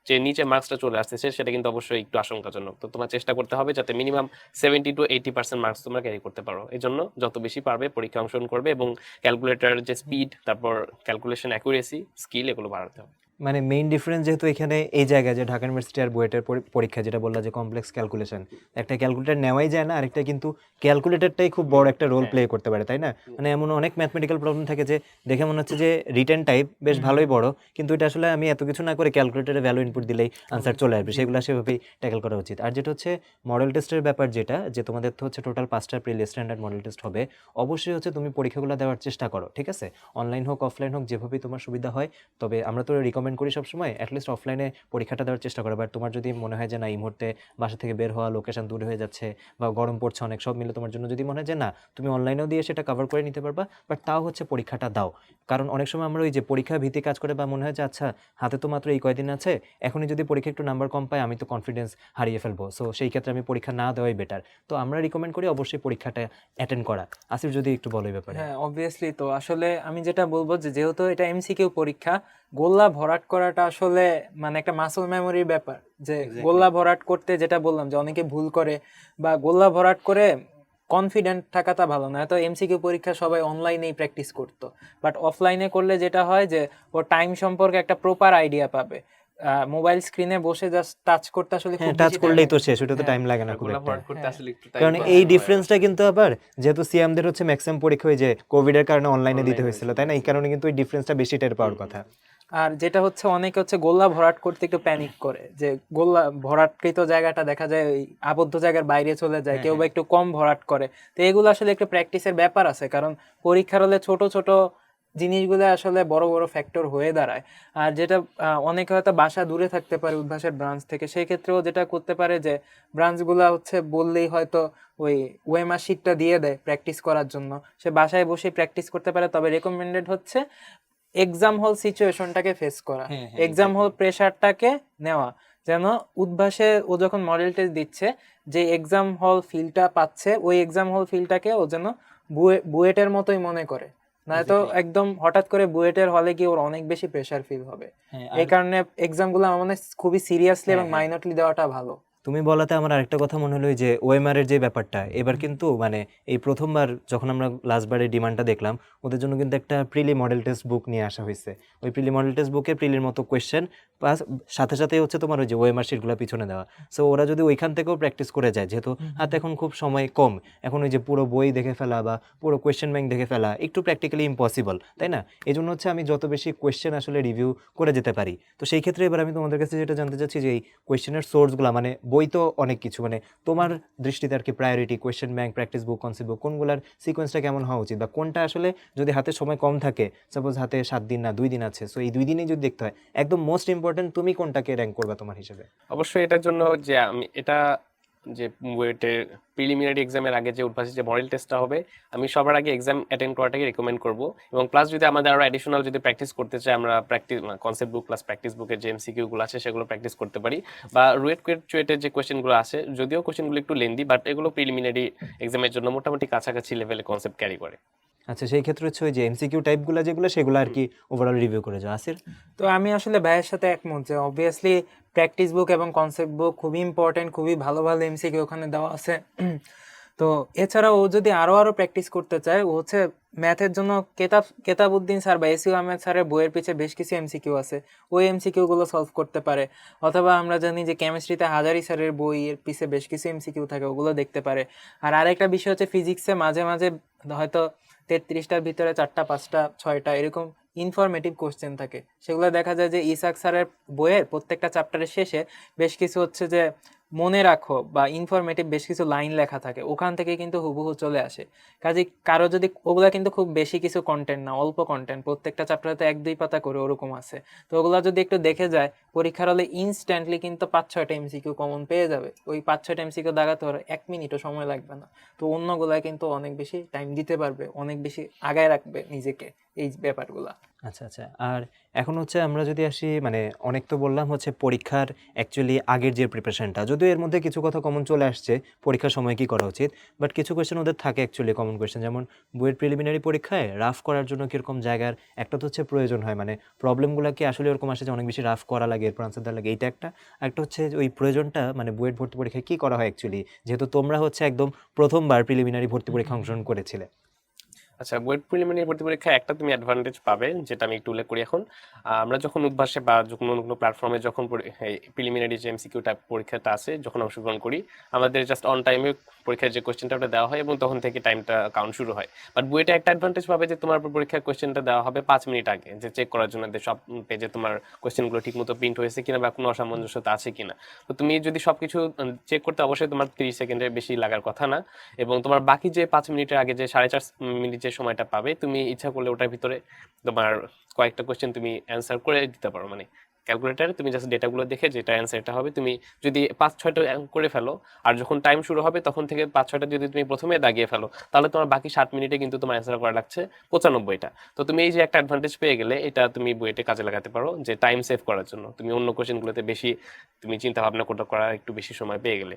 যে নিচে মার্কসটা চলে আসতেছে, সেটা কিন্তু অবশ্যই একটু আশঙ্কাজনক। তো তোমার চেষ্টা করতে হবে যাতে minimum seventy to eighty percent marks তোমরা ক্যারি করতে পারো। এই জন্য যত বেশি পারবে পরীক্ষা অংশগ্রহণ করবে এবং ক্যালকুলেটর যে স্পিড তারপর ক্যালকুলেশন অ্যাকুরেসি স্কিল এগুলো বাড়াতে হবে। মানে মেইন ডিফারেন্স যেহেতু এখানে এই জায়গায় যে ঢাকা ইউনিভার্সিটি আর বুয়েটের পরীক্ষা যেটা বললা যে কমপ্লেক্স ক্যালকুলেশন একটা ক্যালকুলেটর নেওয়াই যায় না আরেকটা কিন্তু ক্যালকুলেটরটাই খুব বড় একটা রোল প্লে করতে পারে তাই না? মানে এমন অনেক ম্যাথমেটিক্যাল প্রবলেম থাকে যে দেখে মনে হচ্ছে যে রিটার্ন টাইপ বেশ ভালোই বড় কিন্তু এটা আসলে আমি এত কিছু না করে ক্যালকুলেটরে ভ্যালু ইনপুট দিলেই আনসার চলে আসবে সেগুলো সেভাবেই ট্যাকেল করা উচিত। আর যেটা হচ্ছে মডেল টেস্টের ব্যাপার যেটা যে তোমাদের তো হচ্ছে টোটাল পাঁচটা প্রিলি স্ট্যান্ডার্ড মডেল টেস্ট হবে অবশ্যই হচ্ছে তুমি পরীক্ষাগুলো দেওয়ার চেষ্টা করো ঠিক আছে? অনলাইন হোক অফলাইন হোক যেভাবেই তোমার সুবিধা হয় তবে আমরা তো রিকমেন্ড করি সবসময় অ্যাটলিস্ট অফলাইনে পরীক্ষাটা দেওয়ার চেষ্টা করো। বাট তোমার যদি মনে হয় যে না, এই মুহূর্তে বাসা থেকে বের হওয়া লোকেশন দূরে হয়ে যাচ্ছে বা গরম পড়ছে অনেক, সব মিলে তোমার জন্য যদি মনে হয় যে না, তুমি অনলাইনেও দিয়ে সেটা কভার করে নিতে পারবা বাট তাও হচ্ছে পরীক্ষাটা দাও। কারণ অনেক সময় আমরা ওই যে পরীক্ষা ভীতি কাজ করে বা মনে হয় যে আচ্ছা হাতে তো মাত্র এই কয়দিন আছে, এখনই যদি পরীক্ষা একটু নাম্বার কম পাই, আমি তো কনফিডেন্স হারিয়ে ফেলব। সো সেই ক্ষেত্রে আমি পরীক্ষা না দেওয়াই বেটার তো আমরা রিকমেন্ড করি অবশ্যই পরীক্ষাটা অ্যাটেন্ড করা। আসিফ, যদি একটু বলো ব্যাপারে। হ্যাঁ অবভিয়াসলি তো। আসলে আমি যেটা বলব যে, যেহেতু এটা এমসিকিউ পরীক্ষা গোল্লা ভরাট করাটা আসলে মানে একটা মাসল মেমোরির ব্যাপার। যে গোল্লা ভরাট করতে যেটা বললাম যে অনেকে ভুল করে বা গোল্লা ভরাট করে কনফিডেন্ট থাকাটা ভালো না। তো এমসিকিউ পরীক্ষা সবাই অনলাইনেই প্র্যাকটিস করতো। বাট অফলাইনে করলে যেটা হয় যে ও টাইম সম্পর্কে একটা প্রপার আইডিয়া পাবে। মোবাইল স্ক্রিনে বসে জাস্ট টাচ করতে আসলে হ্যাঁ খুব টাচ বেশি করলেই তো শেষ ওটা তো হ্যাঁ, টাইম লাগে না খুব একটা। হ্যাঁ। কারণ এই ডিফারেন্সটা কিন্তু আবার যেহেতু সিএমদের হচ্ছে ম্যাক্সিমাম পরীক্ষা হয়ে যে কোভিডের কারণে অনলাইনে দিতে হয়েছিল তাই না? এই কারণে কিন্তু এই ডিফারেন্সটা বেশি টের পাওয়ার কথা। আর যেটা হচ্ছে অনেকে হচ্ছে গোল্লা ভরাট করতে একটু প্যানিক করে যে গোল্লা ভরাটকৃত জায়গাটা দেখা যায় ওই আবদ্ধ জায়গার বাইরে চলে যায় কেউ বা একটু কম ভরাট করে। তো এগুলো আসলে একটু প্র্যাকটিসের ব্যাপার আছে কারণ পরীক্ষার হলে ছোট ছোট জিনিসগুলো আসলে বড় বড় ফ্যাক্টর হয়ে দাঁড়ায়। আর যেটা অনেকে হয়তো বাসা দূরে থাকতে পারে উদ্ভাসের ব্রাঞ্চ থেকে সেই ক্ষেত্রেও যেটা করতে পারে যে ব্রাঞ্চগুলো হচ্ছে বললেই হয়তো ওই ওয়েমার শিটটা দিয়ে দেয় প্র্যাকটিস করার জন্য। সে বাসায় বসে প্র্যাকটিস করতে পারে তবে রেকমেন্ডেড হচ্ছে এক্সাম হল সিচুয়েশনটাকে ফেস করা। এক্সাম হল প্রেশারটাকে নেওয়া। যেন উদ্ভাসে ও যখন মডেল টেস্ট দিচ্ছে যে এক্সাম হল ফিলটা পাচ্ছে ওই এক্সাম হল ফিলটাকে ও যেন বুয়ে বুয়েটের মতোই মনে করে। নয়তো একদম হঠাৎ করে বুয়েটের হলে গিয়ে ওর অনেক বেশি প্রেশার ফিল হবে। এই কারণে এক্সামগুলো আমার মনে হয় খুবই সিরিয়াসলি এবং হ্যাঁ, হ্যাঁ। মাইনরলি দেওয়াটা ভালো। তুমি বলাতে আমার আরেকটা কথা মনে হলো যে ওএমআর এর যে ব্যাপারটা এবার কিন্তু মানে এই প্রথমবার যখন আমরা লাস্টবারের ডিমান্ডটা দেখলাম ওদের জন্য কিন্তু একটা প্রিলি মডেল টেস্ট বুক নিয়ে আসা হয়েছে। ওই প্রিলি মডেল টেস্ট বুকে প্রিলির মতো কোয়েশ্চেন প্লাস সাথে সাথে হচ্ছে তোমার ওই যে ওএমআর শিটগুলো পিছনে দেওয়া। সো ওরা যদি ওইখান থেকেও প্র্যাকটিস করে যায় যেহেতু হাতে এখন খুব সময় কম এখন ওই যে পুরো বই দেখে ফেলা বা পুরো কোয়েশ্চেন ব্যাংক দেখে ফেলা একটু প্র্যাকটিক্যালি ইম্পসিবল তাই না? এই জন্য হচ্ছে আমি যত বেশি কোয়েশ্চেন আসলে রিভিউ করে যেতে পারি। তো সেই ক্ষেত্রে এবার আমি তোমাদের কাছে যেটা জানতে চাচ্ছি যে এই কোয়েশ্চেনের সোর্সগুলো মানে বই তো অনেক কিছু মানে তোমার দৃষ্টিতে আর কি priority question bank practice book concept book কোনগুলোর সিকোয়েন্সটা কেমন হওয়া উচিত? বা কোনটা আসলে যদি হাতে সময় কম থাকে সাপোজ হাতে সাত দিন না দুই দিন আছে সো এই দুই দিনেই যদি দেখতে হয় একদম মোস্ট ইম্পর্টেন্ট তুমি কোনটাকে র্যাঙ্ক করবা তোমার হিসেবে? অবশ্যই এটার জন্য যে আমি, এটা যে বুয়েটের প্রিলিমিনারি এক্সামের আগে যে উদ্ভাসী যে মডেল টেস্টটা হবে, আমি সবার আগে এক্সাম অ্যাটেন্ড করাটাকে রেকমেন্ড করব। এবং প্লাস যদি আমাদের আরও অ্যাডিশনাল যদি প্র্যাকটিস করতে চাই, আমরা practice concept book plus practice বুকের যে এমসিকিউ গুলো আছে, সেগুলো প্র্যাকটিস করতে পারি। বা রুয়েট কুয়েট চুয়েটের যে কোয়েশ্চেনগুলো আছে, যদিও কোয়েশ্চেনগুলো একটু লেন্দি বাট এগুলো প্রিলিমিনারি এক্সামের জন্য মোটামুটি কাছাকাছি লেভেলে কনসেপ্ট ক্যারি করে। আচ্ছা সেই ক্ষেত্রে হচ্ছে ওই যে এমসিকিউ টাইপগুলো যেগুলো, সেগুলো আর কি ওভারঅল রিভিউ করে যাও। আসির তো আমি আসলে ভাইয়ের সাথে একমত যে অবভিয়াসলি প্র্যাকটিস বুক এবং কনসেপ্ট বুক খুবই ইম্পর্টেন্ট খুবই ভালো ভালো এমসিকিউ ওখানে দেওয়া আছে। তো এছাড়া ও যদি আরও আরও প্র্যাকটিস করতে চায়, ও হচ্ছে ম্যাথের জন্য কেতাব, কেতাবউদ্দিন স্যার বা এসিউ আহমেদ স্যারের বইয়ের পিছে বেশ কিছু এমসিকিউ আছে। ওই এমসিকিউগুলো সলভ করতে পারে। অথবা আমরা জানি যে কেমিস্ট্রিতে হাজারি স্যারের বইয়ের পিছে বেশ কিছু এমসিকিউ থাকে, ওগুলো দেখতে পারে। আর আরেকটা বিষয় হচ্ছে ফিজিক্সে মাঝে মাঝে হয়তো তেত্রিশটার ভিতরে চারটা, পাঁচটা, ছয়টা, এরকম ইনফরমেটিভ কোশ্চেন থাকে। সেগুলো দেখা যায় যে ইসাক স্যারের বইয়ের প্রত্যেকটা চ্যাপ্টারের শেষে বেশ কিছু হচ্ছে যে মনে রাখো বা ইনফরমেটিভ বেশ কিছু লাইন লেখা থাকে, ওখান থেকে কিন্তু হুবহু চলে আসে। কাজে কারও যদি, ওগুলা কিন্তু খুব বেশি কিছু কন্টেন্ট না, অল্প কন্টেন্ট প্রত্যেকটা চ্যাপ্টারে এক দুই পাতা করে ওরকম আছে। তো ওগুলা যদি একটু দেখে যায়, পরীক্ষার হলে ইনস্ট্যান্টলি কিন্তু পাঁচ ছয়টা এমসিকিউ কমন পেয়ে যাবে। ওই পাঁচ ছয়টা এমসিকিউ দাগাতে ওর এক মিনিটও সময় লাগবে না। তো অন্যগুলা কিন্তু অনেক বেশি টাইম দিতে পারবে, অনেক বেশি আগায় রাখবে নিজেকে। এই ব্যাপারগুলো। আচ্ছা আচ্ছা। আর এখন হচ্ছে আমরা যদি আসি মানে অনেক তো বললাম হচ্ছে পরীক্ষার অ্যাকচুয়ালি আগের যে প্রিপারেশনটা যদিও এর মধ্যে কিছু কথা কমন চলে আসছে, পরীক্ষার সময় কি করা উচিত? বাট কিছু কোয়েশ্চেন ওদের থাকে অ্যাকচুয়ালি কমন কোয়েশ্চেন যেমন বইয়ের প্রিলিমিনারি পরীক্ষায় রাফ করার জন্য কীরকম জায়গার একটা তো হচ্ছে প্রয়োজন হয় মানে প্রবলেমগুলো কি আসলে ওরকম আসে যে অনেক বেশি রাফ করা লাগে, এরপর আনসার দেওয়া লাগে, এইটা একটা। একটা হচ্ছে ওই প্রয়োজনটা মানে বইয়ের ভর্তি পরীক্ষায় কী করা হয় অ্যাকচুয়ালি যেহেতু তোমরা হচ্ছে একদম প্রথমবার প্রিলিমিনারি ভর্তি পরীক্ষা অংশগ্রহণ করেছিলে। আচ্ছা বুয়েট প্রিলিমিনারি ভর্তি পরীক্ষায় একটা তুমি অ্যাডভান্টেজ পাবে, যেটা আমি একটু উল্লেখ করি এখন। আমরা যখন উদ্ভাসে বা যখন অন্য কোনো প্ল্যাটফর্মে যখন প্রিলিমিনারি যে এমসিকিউ টাইপ পরীক্ষাটা আছে, যখন অংশগ্রহণ করি, আমাদের জাস্ট অন টাইমে পরীক্ষার যে কোশ্চেনটা ওটা দেওয়া হয় এবং তখন থেকে টাইমটা কাউন্ট শুরু হয়। বাট বুয়েটে একটা অ্যাডভান্টেজ পাবে যে তোমার পরীক্ষার কোশ্চেনটা দেওয়া হবে পাঁচ মিনিট আগে, যে চেক করার জন্য যে সব পেজে তোমার কোশ্চেনগুলো ঠিক মতো প্রিন্ট হয়েছে কিনা বা কোনো অসামঞ্জস্যতা আছে কিনা। তো তুমি যদি সবকিছু চেক করতে অবশ্যই তোমার তিরিশ সেকেন্ডের বেশি লাগার কথা না। এবং তোমার বাকি যে পাঁচ মিনিটের আগে যে সাড়ে চার মিনিট যে সময়টা পাবে, তুমি ইচ্ছা করলে ওটার ভিতরে তোমার কয়েকটা কোশ্চেন তুমি অ্যান্সার করে দিতে পারো। মানে ক্যালকুলেটারে তুমি জাস্ট ডেটাগুলো দেখে যেটা অ্যান্সারটা হবে, তুমি যদি পাঁচ ছয়টা করে ফেলো আর যখন টাইম শুরু হবে তখন থেকে পাঁচ ছয়টা যদি তুমি প্রথমে দাগিয়ে ফেলো, তাহলে তোমার বাকি সাত মিনিটে কিন্তু তোমার অ্যান্সার করা লাগছে পঁচানব্বইটা। তো তুমি এই যে একটা অ্যাডভান্টেজ পেয়ে গেলে এটা তুমি বইয়েতে কাজে লাগাতে পারো যে টাইম সেভ করার জন্য। তুমি অন্য কোশ্চেনগুলোতে বেশি তুমি চিন্তা ভাবনা করার একটু বেশি সময় পেয়ে গেলে।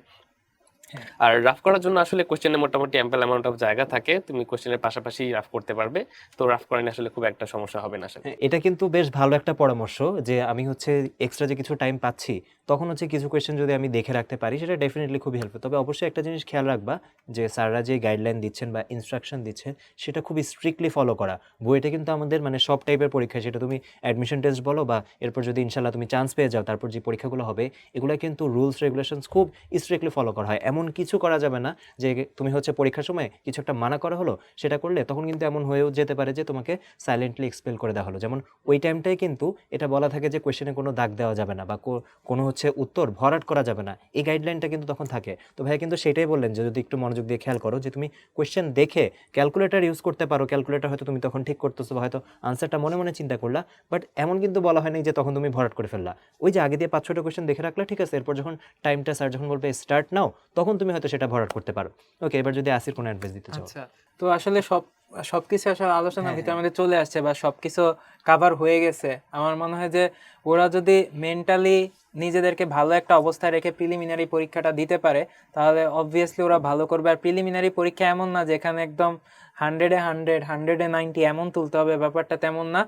আর রাফ করার জন্য আসলে কোশ্চেনে মোটামুটি অ্যাম্পেল অ্যামাউন্ট অফ জায়গা থাকে তুমি কোশ্চেনের পাশাপাশি রাফ করতে পারবে। তো রাফ করা নিয়ে আসলে খুব একটা সমস্যা হবে না হ্যাঁ, এটা কিন্তু বেশ ভালো একটা পরামর্শ যে আমি হচ্ছে এক্সট্রা যে কিছু টাইম পাচ্ছি তখন হচ্ছে কিছু কোয়েশ্চেন যদি আমি দেখে রাখতে পারি, সেটা ডেফিনেটলি খুবই হেল্প তবে অবশ্যই একটা জিনিস খেয়াল রাখবা যে স্যাররা যে গাইডলাইন দিচ্ছেন বা ইনস্ট্রাকশন দিচ্ছেন, সেটা খুবই স্ট্রিক্টলি ফলো করা। বইটা কিন্তু আমাদের মানে সব টাইপের পরীক্ষা সেটা তুমি অ্যাডমিশন টেস্ট বলো বা এরপর যদি ইনশাল্লাহ তুমি চান্স পেয়ে যাও, তারপর যে পরীক্ষাগুলো হবে, এগুলো কিন্তু রুলস রেগুলেশনস খুব স্ট্রিক্টলি ফলো করা হয়। এমন কিছু করা যাবে না যে তুমি হচ্ছে পরীক্ষার সময় কিছু একটা মানা করা হলো, সেটা করলে তখন কিন্তু এমন হয়েও যেতে পারে যে তোমাকে সাইলেন্টলি এক্সপেল করে দেওয়া হলো। যেমন ওই টাইমটাই কিন্তু এটা বলা থাকে যে কোয়েশ্চেনে কোনো দাগ দেওয়া যাবে না বা কোনো হচ্ছে উত্তর ভরাট করা যাবে না। এই গাইডলাইনটা কিন্তু তখন থাকে। তো ভাই কিন্তু সেটাই বললেন যে, যদি একটু মনোযোগ দিয়ে খেয়াল করো যে, তুমি কোয়েশ্চেন দেখে ক্যালকুলেটর ইউজ করতে পারো। ক্যালকুলেটর হয়তো তুমি তখন ঠিক করতেছো বা হয়তো আনসারটা মনে মনে চিন্তা করলা বাট এমন কিন্তু বলা হয়নি যে, তখন তুমি ভরাট করে ফেললা। ওই যে আগে দিয়ে পাঁচ ছটা কোয়েশ্চেন দেখে রাখলে, ঠিক আছে? এরপর যখন টাইমটা স্যার যখন বলবে স্টার্ট নাও, তখন তুমি হয়তো সেটা ভরাট করতে পারো। ওকে এবার যদি আসির কোনো অ্যাডভাইস দিতে চাও। আচ্ছা তো আসলে সব সবকিছু আসলে আলোচনার হ্যাঁ, ভিতরে হ্যাঁ। আমাদের চলে আসছে বা সবকিছু কাভার হয়ে গেছে। আমার মনে হয় যে ওরা যদি মেন্টালি নিজেদেরকে ভালো একটা অবস্থায় রেখে প্রিলিমিনারি পরীক্ষাটা দিতে পারে তাহলে অবভিয়াসলি ওরা ভালো করবে। আর প্রিলিমিনারি পরীক্ষা এমন না যেখানে একদম হান্ড্রেডে হান্ড্রেড হান্ড্রেডে নাইনটি এমন তুলতে হবে ব্যাপারটা তেমন না।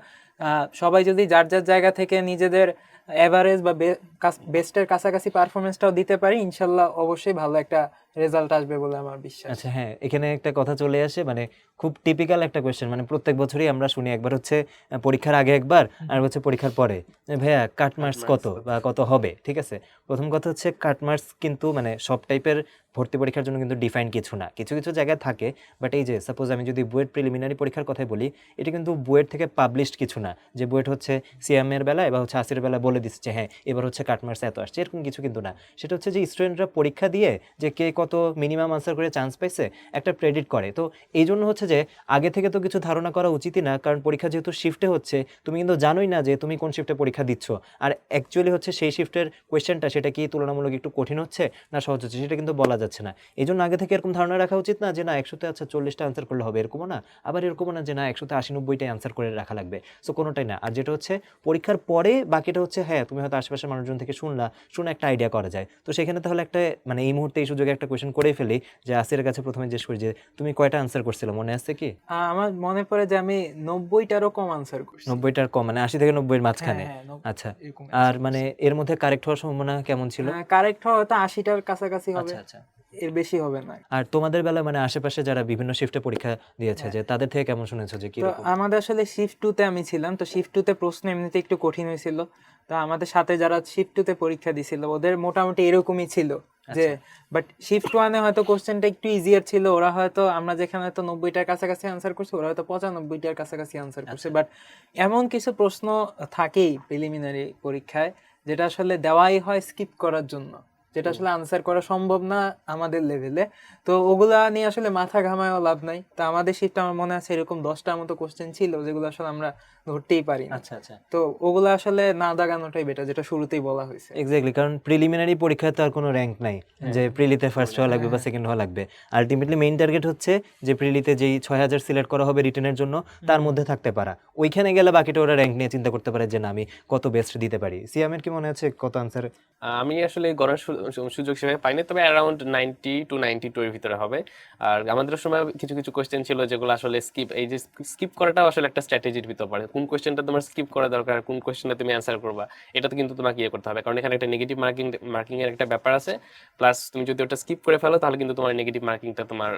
সবাই যদি যার যার জায়গা থেকে নিজেদের এভারেজ বা বেস্টের কাছাকাছি পারফরমেন্সটাও দিতে পারি ইনশাল্লাহ অবশ্যই ভালো একটা রেজাল্ট আসবে বলে আমার বিশ্বাস। আচ্ছা হ্যাঁ এখানে একটা কথা চলে আসে মানে খুব টিপিক্যাল একটা কোয়েশ্চেন মানে প্রত্যেক বছরই আমরা শুনি একবার হচ্ছে পরীক্ষার আগে একবার আর হচ্ছে পরীক্ষার পরে। ভাইয়া কাট মার্কস কত বা কত হবে? ঠিক আছে? প্রথম কথা হচ্ছে কাট মার্কস কিন্তু মানে সব টাইপের ভর্তি পরীক্ষার জন্য কিন্তু ডিফাইন কিছু না। কিছু কিছু জায়গায় থাকে বাট এই যে সাপোজ আমি যদি বুয়েট প্রিলিমিনারি পরীক্ষার কথাই বলি এটা কিন্তু বুয়েট থেকে পাবলিশড কিছু না। যে বুয়েট হচ্ছে সিএমের বেলায় বা হচ্ছে আসির বেলায় বলে দিচ্ছে হ্যাঁ এবার হচ্ছে কাট মার্কস এত আসছে এরকম কিছু কিন্তু না। সেটা হচ্ছে যে স্টুডেন্টরা পরীক্ষা দিয়ে যে কে কত মিনিমাম আনসার করে চান্স পাইছে, একটা প্রেডিক্ট করে। তো এই জন্য হচ্ছে যে, আগে থেকে তো কিছু ধারণা করা উচিতই না, কারণ পরীক্ষা যেহেতু শিফটে হচ্ছে, তুমি কিন্তু জানোই না যে তুমি কোন শিফটে পরীক্ষা দিচ্ছ। আর অ্যাকচুয়ালি হচ্ছে সেই শিফটের কোয়েশ্চেনটা সেটা কি তুলনামূলক একটু কঠিন হচ্ছে না সহজ হচ্ছে, সেটা কিন্তু বলা যাচ্ছে না। এই জন্য আগে থেকে এরকম ধারণা রাখা উচিত না যে, না, একশোতে আচ্ছা চল্লিশটা আনসার করলে হবে, এরকমও না। আবার এরকমও না যে, না, একশোতে আশি নব্বইটাই আনসার করে রাখা লাগবে। সো কোনোটাই না। আর যেটা হচ্ছে, পরীক্ষার পরে বাকিটা হচ্ছে হ্যাঁ তুমি হয়তো আশেপাশের মানুষজন থেকে শুনলা, শুনে একটা আইডিয়া করা যায়। তো সেখানে তাহলে একটা মানে এই মুহূর্তে এই সুযোগে একটা কোয়েশ্চেন করে ফেলি যে আসিরের কাছে প্রথমে জিজ্ঞেস করি যে তুমি কয়টা আনসার করছিলে? মনে আছে কি? আমার মনে পড়ে যে আমি নব্বইটারও কম আনসার করছি। নব্বইটার কম মানে আশি থেকে নব্বইয়ের মাঝখানে? হ্যাঁ, হ্যাঁ, আচ্ছা। আর মানে এর মধ্যে কারেক্ট হওয়ার সম্ভাবনা কেমন ছিল? কারেক্ট হওয়া তো আশিটার কাছাকাছি হবে। আচ্ছা। এর বেশি হবে না। আর তোমাদের বেলা মানে আশেপাশে যারা বিভিন্ন শিফটে পরীক্ষা দিয়েছে যে তাদের থেকে কেমন শুনেছো যে কি আমাদের আসলে শিফট টু তে আমি ছিলাম তো শিফট টু তে প্রশ্ন এমনিতে একটু কঠিন হয়েছিল। তো আমাদের সাথে যারা শিফট টু তে পরীক্ষা দিছিল ওদের মোটামুটি এরকমই ছিল যে বাট শিফট ওয়ানে হয়তো কোশ্চেনটা একটু ইজিয়ার ছিল ওরা হয়তো আমরা যেখানে হয়তো নব্বইটার কাছাকাছি আনসার করছি ওরা হয়তো পঁচানব্বইটার কাছাকাছি আনসার করছে। বাট এমন কিছু প্রশ্ন থাকেই প্রিলিমিনারি পরীক্ষায় যেটা আসলে দেওয়াই হয় স্কিপ করার জন্য। যেটা আসলে আনসার করা সম্ভব না আমাদের লেভেলে তো ওগুলা নিয়ে আসলে মাথা ঘামায়ও লাভ নাই। তো আমাদের শিফটে আমার মনে আছে এরকম দশটার মতো কোশ্চেন ছিল যেগুলো আসলে আমরা ধরতেই পারি আচ্ছা আচ্ছা। তো ওগুলো আসলে না দাগানোটাই বেটার যেটা শুরুতেই বলা হয়েছে। এক্স্যাক্টলি কারণ প্রিলিমিনারি পরীক্ষায় তো আর কোনো র্যাঙ্ক নাই যে প্রিলিতে ফার্স্ট হওয়া লাগবে বা সেকেন্ড হওয়া লাগবে। আলটিমেটলি মেইন টার্গেট হচ্ছে যে প্রিলিতে যেই ছয় হাজার সিলেক্ট করা হবে রিটেনের জন্য তার মধ্যে থাকতে পারা। ওইখানে গেলে বাকিটা ওরা র্যাঙ্ক নিয়ে চিন্তা করতে পারে যে না আমি কত বেস্ট দিতে পারি। সিয়ামের কি মনে আছে? কত আনসার আমি আসলে সু- সুযোগ সেভাবে পাইনি। তবে around ninety two ninety two এর ভিতরে হবে। আর আমাদের সময় কিছু কিছু কোয়েশ্চেন ছিল যেগুলো আসলে স্কিপ এই যে স্কিপ করাটাও আসলে একটা স্ট্র্যাটেজির ভিতর পড়ে। কোন কোয়েশ্চেনটা তোমার স্কিপ করা দরকার, কোন কোয়েশ্চেনটা তুমি অ্যান্সার করবা এটা তো কিন্তু তোমাকে ইয়ে করতে হবে। কারণ এখানে একটা নেগেটিভ মার্কিং মার্কিং এর একটা ব্যাপার আছে। প্লাস তুমি যদি ওটা স্কিপ করে ফেলো, তাহলে কিন্তু তোমার নেগেটিভ মার্কিংটা তোমার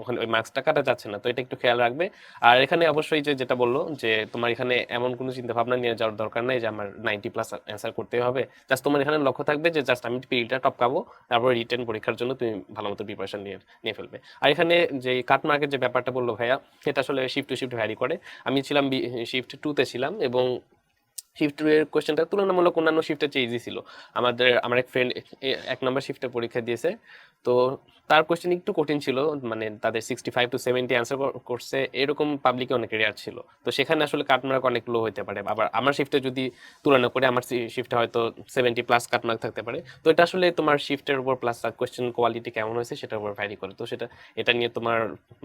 ওখানে ওই মার্কসটা কাটা যাচ্ছে না, তো এটা একটু খেয়াল রাখবে। আর এখানে অবশ্যই যে যেটা বলল, যে তোমার এখানে এমন কোনো চিন্তা ভাবনা নিয়ে যাওয়ার দরকার নাই যে আমার নাইনটি প্লাস অ্যান্সার করতে হবে। জাস্ট তোমার এখানে লক্ষ্য থাকবে যে জাস্ট আমি পিরিয়ডটা টপকাবো, তারপর রিটার্ন পরীক্ষার জন্য তুমি ভালো মতো প্রিপারেশন নিয়ে নিয়ে ফেলবে। আর এখানে যে কাট মার্কের যে ব্যাপারটা বলল ভাইয়া, সেটা আসলে শিফট টু শিফট ভ্যারি করে। আমি ছিলাম শিফট টুতে ছিলাম এবং শিফট টু এর কোয়েশ্চেনটা তুলনামূলক অন্যান্য শিফটের চেয়ে ইজি ছিল। আমাদের, আমার এক ফ্রেন্ড এক নম্বর শিফটে পরীক্ষা দিয়েছে। তো তার কোয়েশ্চেন একটু কঠিন ছিল মানে তাদের sixty five to seventy answer করছে এরকম পাবলিকে অনেক রেয়ার ছিল। তো সেখানে আসলে কাটমার্ক অনেক লো হতে পারে। আবার আমার শিফটে যদি তুলনা করে আমার শিফটে হয়তো সেভেন্টি প্লাস কাটমার্ক থাকতে পারে। তো এটা আসলে তোমার শিফটের উপর প্লাস কোয়েশ্চেন কোয়ালিটি কেমন হয়েছে সেটার উপর ভ্যারি করে। তো সেটা এটা নিয়ে তোমার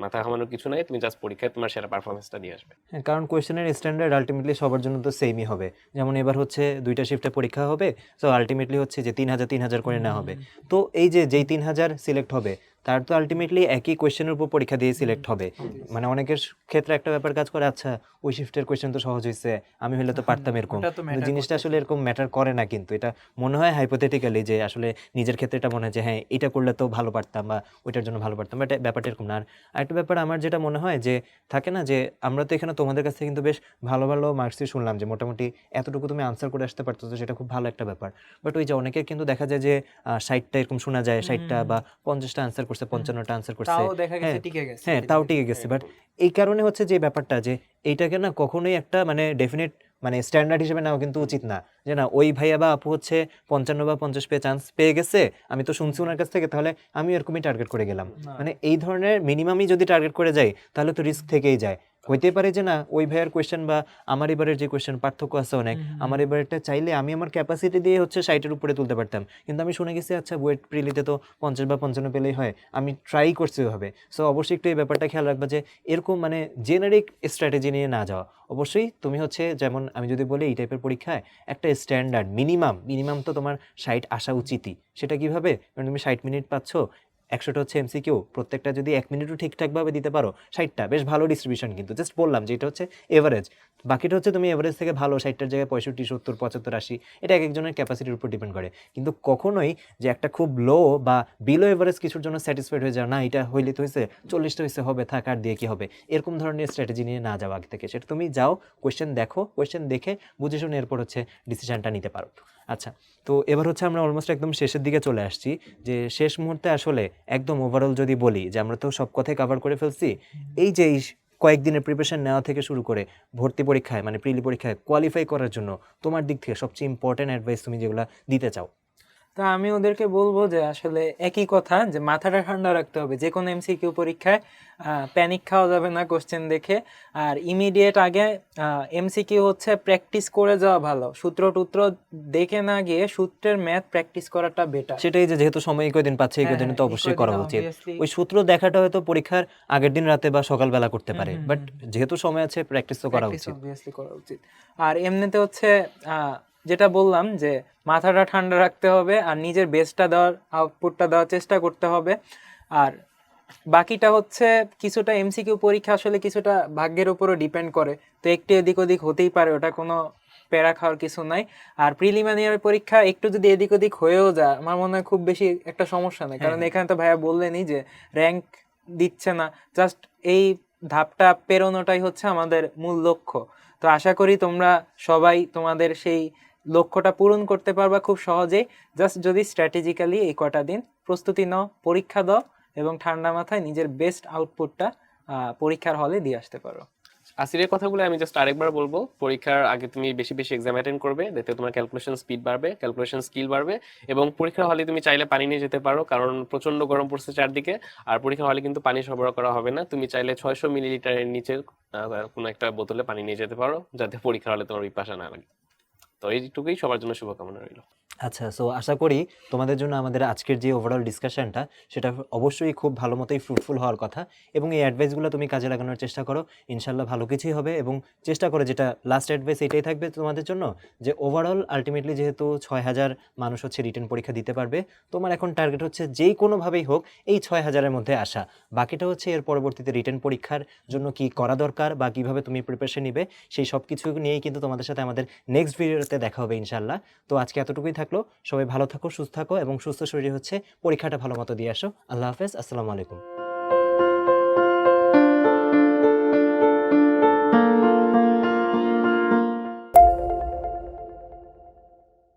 মাথা ঘামানোর কিছু নাই। তুমি জাস্ট পরীক্ষায় তোমার সেরা পারফরমেন্সটা দিয়ে আসবে। হ্যাঁ, কারণ কোয়েশ্চেনের স্ট্যান্ডার্ড আলটিমেটলি সবার জন্য তো সেমই হবে। যেমন এবার হচ্ছে দুইটা শিফটে পরীক্ষা হবে সো আলটিমেটলি হচ্ছে যে তিন হাজার তিন হাজার করে নেওয়া হবে। তো এই যে যেই তিন হাজার সিলেক্ট হবে। তার তো আলটিমেটলি একই কোয়েশ্চেনের উপর পরীক্ষা দিয়ে সিলেক্ট হবে। মানে অনেকের ক্ষেত্রে একটা ব্যাপার কাজ করে আচ্ছা ওই শিফটের কোয়েশ্চেন তো সহজ হয়েছে আমি হলে তো পারতাম এরকম। matter জিনিসটা আসলে এরকম ম্যাটার করে না কিন্তু এটা মনে হয় হাইপোথেটিক্যালি যে আসলে নিজের ক্ষেত্রে এটা মনে হয় যে হ্যাঁ এটা করলে তো ভালো পারতাম বা ওইটার জন্য ভালো পারতাম বাট ব্যাপারটা এরকম না। আর একটা ব্যাপার আমার যেটা মনে হয় যে থাকে না যে আমরা তো এখানে তোমাদের কাছ থেকে কিন্তু বেশ ভালো ভালো মার্কসই শুনলাম যে মোটামুটি এতটুকু তুমি আনসার করে আসতে পারতো তো সেটা খুব ভালো একটা ব্যাপার। বাট ওই যে অনেকের কিন্তু দেখা যায় যে ষাটটা এরকম শোনা যায় ষাটটা বা পঞ্চাশটা আনসার করছে পঞ্চান্নটা আনসার করছে। তাও দেখা গেছে হ্যাঁ, টিকে গেছে হ্যাঁ তাও টিকে গেছে। বাট এই কারণে হচ্ছে যে ব্যাপারটা যে এইটাকে না কখনোই একটা মানে ডেফিনেট মানে স্ট্যান্ডার্ড হিসেবে নেওয়া কিন্তু উচিত না। যে না ওই ভাইয়া বা আপু হচ্ছে পঞ্চান্ন বা পঞ্চাশ পেয়ে চান্স পেয়ে গেছে আমি তো শুনছি ওনার কাছ থেকে তাহলে আমি এরকমই টার্গেট করে গেলাম। মানে এই ধরনের মিনিমামই যদি টার্গেট করে যাই তাহলে তো রিস্ক থেকেই যায়। হইতে পারে যে না ওই ভাইয়ার কোয়েশ্চেন বা আমার এবারের যে কোয়েশ্চেন পার্থক্য আছে অনেক। আমার এবারটা চাইলে আমি আমার ক্যাপাসিটি দিয়ে হচ্ছে সাইটের উপরে তুলতে পারতাম। কিন্তু আমি শুনে গেছি আচ্ছা ওয়েট প্রিলিতে তো পঞ্চাশ বা পঞ্চান্ন পেলেই হয়। আমি ট্রাই করছি ওইভাবে। সো অবশ্যই একটু এই ব্যাপারটা খেয়াল রাখবা যে এরকম মানে জেনারিক স্ট্র্যাটেজি নিয়ে না যাওয়া। অবশ্যই তুমি হচ্ছে যেমন আমি যদি বলি এই টাইপের পরীক্ষায় একটা স্ট্যান্ডার্ড মিনিমাম মিনিমাম তো তোমার ষাট আসা উচিতই। সেটা কীভাবে? কারণ তুমি ষাট মিনিট পাচ্ছ একশোটা হচ্ছে এমসিকিউ প্রত্যেকটা যদি এক মিনিটও ঠিকঠাকভাবে দিতে পারো, ষাটটা, বেশ ভালো ডিস্ট্রিবিউশন কিন্তু। জাস্ট বললাম যে এটা হচ্ছে এভারেজ বাকিটা হচ্ছে তুমি এভারেজ থেকে ভালো, ষাটটার জায়গায় পঁয়ষট্টি, সত্তর, পঁচাত্তর, আশি, এটা এক একজনের ক্যাপাসিটির উপর ডিপেন্ড করে। কিন্তু কখনোই যে একটা খুব লো বা বিলো এভারেজ কিছুর জন্য স্যাটিসফাইড হয়ে যাও, না, এটা হইলে তো হয়েছে চল্লিশটা হয়েছে হবে, থাক, আর দিয়ে কি হবে? এরকম ধরনের স্ট্র্যাটেজি নিয়ে না যাওয়া আগে থেকে। সেটা তুমি যাও কোয়েশ্চেন দেখো কোয়েশ্চেন দেখে বুঝে শুনে এরপর হচ্ছে ডিসিশনটা নিতে পারো। আচ্ছা তো এবার হচ্ছে আমরা অলমোস্ট একদম শেষের দিকে চলে আসছি, যে শেষ মুহূর্তে আসলে একদম ওভারঅল যদি বলি, যে আমরা তো সব কথাই কভার করে ফেলছি, এই যে এই কয়েকদিনের প্রিপারেশন নেওয়া থেকে শুরু করে ভর্তি পরীক্ষায় মানে প্রিলি পরীক্ষায় কোয়ালিফাই করার জন্য তোমার দিক থেকে সবচেয়ে ইম্পর্ট্যান্ট অ্যাডভাইস তুমি যেগুলো দিতে চাও। তো আমি ওদেরকে বলব যে আসলে একই কথা যে মাথাটা ঠান্ডা রাখতে হবে। যে কোনো এমসিকিউ পরীক্ষায় প্যানিক খাওয়া যাবে না কোশ্চেন দেখে। আর ইমিডিয়েট আগে এমসিকিউ হচ্ছে প্র্যাকটিস করে যাওয়া ভালো। সূত্র টুত্র দেখে না গিয়ে সূত্রের ম্যাথ প্র্যাকটিস করাটা বেটার সেটাই যে যেহেতু সময় কদিন পাচ্ছে এই হ্যাঁ, কদিনে তো অবশ্যই করা উচিত। ওই সূত্র দেখাটা হয়তো পরীক্ষার আগের দিন রাতে বা সকালবেলা করতে পারে। বাট যেহেতু সময় আছে প্র্যাকটিস তো করা উচিত। করা উচিত। আর এমনিতে হচ্ছে আহ, যেটা বললাম যে মাথাটা ঠান্ডা রাখতে হবে আর নিজের বেস্টটা দেওয়ার আউটপুটটা দেওয়ার চেষ্টা করতে হবে। আর বাকিটা হচ্ছে কিছুটা এমসিকিউ পরীক্ষা আসলে কিছুটা ভাগ্যের উপরও ডিপেন্ড করে। তো একটু এদিক ওদিক হতেই পারে ওটা কোনো প্যারা খাওয়ার কিছু নাই। আর প্রিলিমিনারি পরীক্ষা একটু যদি এদিক ওদিক হয়েও যায় আমার মনে হয় খুব বেশি একটা সমস্যা নেই। কারণ হ্যাঁ। এখানে তো ভাইয়া বললেনই যে র্যাঙ্ক দিচ্ছে না। জাস্ট এই ধাপটা পেরোনোটাই হচ্ছে আমাদের মূল লক্ষ্য। তো আশা করি তোমরা সবাই তোমাদের সেই লক্ষ্যটা পূরণ করতে পারবা খুব সহজেই। জাস্ট যদি স্ট্র্যাটেজিক্যালি এই কটা দিন প্রস্তুতি নাও, পরীক্ষা দাও এবং ঠান্ডা মাথায় নিজের বেস্ট আউটপুটটা পরীক্ষার হলে দিয়ে আসতে পারো। আসিরের কথাগুলো আমি জাস্ট আরেকবার বলব। পরীক্ষার আগে তুমি বেশি বেশি এক্সাম অ্যাটেন্ড করবে যাতে তোমার ক্যালকুলেশন স্পিড বাড়বে ক্যালকুলেশন স্কিল বাড়বে এবং পরীক্ষার হলে তুমি চাইলে পানি নিয়ে যেতে পারো কারণ প্রচণ্ড গরম পড়ছে চারদিকে আর পরীক্ষার হলে কিন্তু পানি সরবরাহ করা হবে না। তুমি চাইলে ছয়শো মিলিলিটারের নিচে কোনো একটা বোতলে পানি নিয়ে যেতে পারো যাতে পরীক্ষার হলে তোমার পিপাসা না লাগে। তো এইটুকুই সবার জন্য শুভকামনা রইল। আচ্ছা সো আশা করি তোমাদের জন্য আমাদের আজকের যে ওভারঅল ডিসকাশনটা সেটা অবশ্যই খুব ভালো মতোই ফ্রুটফুল হওয়ার কথা এবং এই অ্যাডভাইসগুলো তুমি কাজে লাগানোর চেষ্টা করো। ইনশাল্লাহ ভালো কিছুই হবে এবং চেষ্টা করো যেটা লাস্ট অ্যাডভাইস এটাই থাকবে তোমাদের জন্য যে ওভারঅল আলটিমেটলি যেহেতু ছয় হাজার মানুষ হচ্ছে রিটার্ন পরীক্ষা দিতে পারবে, তোমার এখন টার্গেট হচ্ছে যেই কোনোভাবেই হোক এই ছয় হাজারের মধ্যে আসা। বাকিটা হচ্ছে এর পরবর্তীতে রিটার্ন পরীক্ষার জন্য কি করা দরকার বা কীভাবে তুমি প্রিপারেশন নিবে, সেই সব কিছু নিয়েই কিন্তু তোমাদের সাথে আমাদের নেক্সট ভিডিওতে দেখা হবে ইনশাল্লাহ তো আজকে এতটুকুই থাকল। সবাই ভালো থাকো, সুস্থ থাকো এবং সুস্থ শরীরে হচ্ছে পরীক্ষাটা ভালো মতো দিয়ে আসো। আল্লাহ হাফেজ, আসসালামু আলাইকুম।